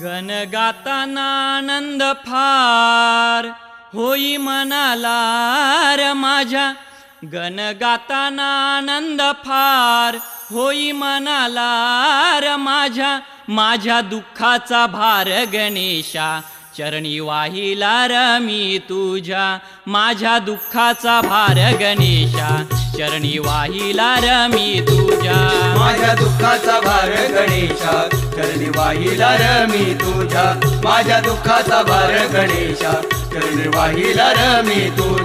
गण गाताना आनंद फार होई मनालार माझ्या. गण गाताना आनंद फार होई मनालार माझ्या. माझ्या दुःखाचा भार गणेशा. चरणी वाहिला र मी तुझ्या माझ्या दुःखाचा भार गणेशा. चरणी वाहिला र मी तुझ्या माझ्या दुःखाचा भार गणेशा. चरणी वाहिला र मी तुझ्या माझ्या दुःखाचा भार गणेशा. चरणी वाहिला र मी तुझ्या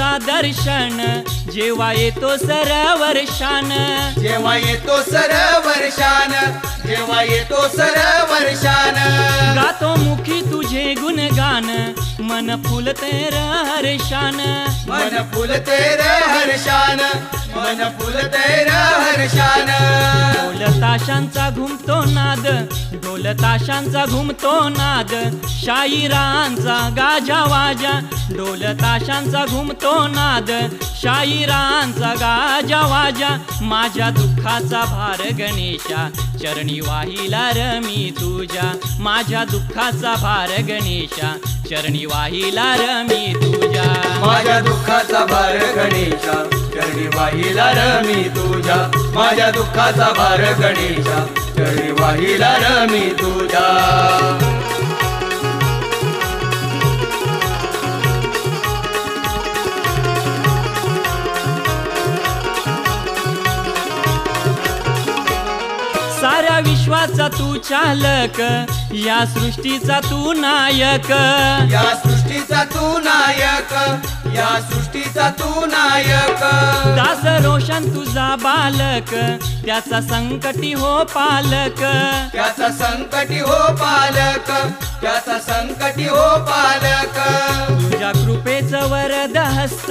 तुझा दर्शन जेव्हा येतो सरवर्षान. जेव्हा येतो सर वर्षान जेव्हा येतो सर वर्षान गातो मुखी तुझे गुणगान मन फुलते र हर्षान. मन फुलते र हर्षान मन फुलते र हर्षान. ताशांचा घुमतो नाद ढोल ताशांचा घुमतो नाद शाईरांचा गाजा वाजा ढोल ताशांचा घुमतो नाद शाईरांचा गाजा वाजा माझ्या दुःखाचा भार गणेशा चरणी वाहिला र मी तुझ्या माझ्या दुःखाचा भार गणेशा चरणी वाहिला र मी तुझ्या. माझ्या दुःखाचा भार गणेशा चरणी वाहिला र मी तुझ्या माझ्या दुःखाचा भार गणेशा चरणी वाहिला र मी तुझ्या. विश्वाचा तू चालक या सृष्टीचा तू नायक. या सृष्टीचा तू नायक या सृष्टीचा तू नायक. दास रोशन तुझा बालक त्याचा संकटी हो पालक. त्याचा संकटी हो पालक त्याचा संकटी हो पालक. तुझ्या कृपेचं वरद हस्त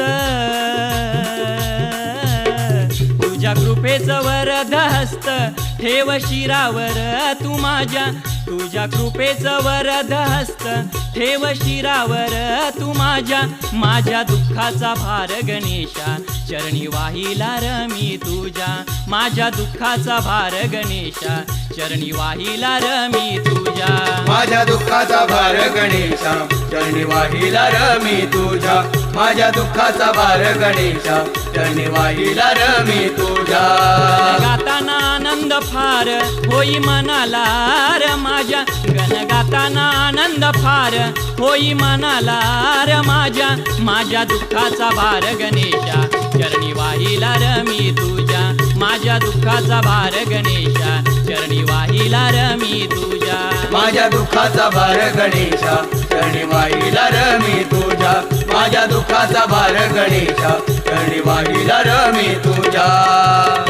तुझ्या कृपेचं वरद हस्त ठेव शिरावर तू माझ्या तुझ्या कृपेचं वरद हस्त. ठेव शिरावर तू माझ्या माझ्या दुःखाचा भार गणेशा. चरणी वाहिला र मी तुझ्या माझ्या दुःखाचा भार गणेशा. चरणी वाहिला र मी तुझ्या. माझ्या दुःखाचा भार गणेशा. चरणी वाहिला र मी तुझ्या माझ्या दुःखाचा भार गणेशा. चरणी वाहिला रमी तुझ्या. फार होई मनाला र माझ्या गण गाताना आनंद फार होई मनाला र माझ्या माझ्या दुःखाचा भार गणेशा. चरणी वाहिला र मी तुझ्या माझ्या दुःखाचा भार गणेशा. चरणी वाहिला र मी तुझ्या माझ्या दुःखाचा भार गणेशा. चरणी वाहिला र मी तुझ्या माझ्या दुःखाचा भार गणेशा. चरणी वाहिला र मी तुझ्या.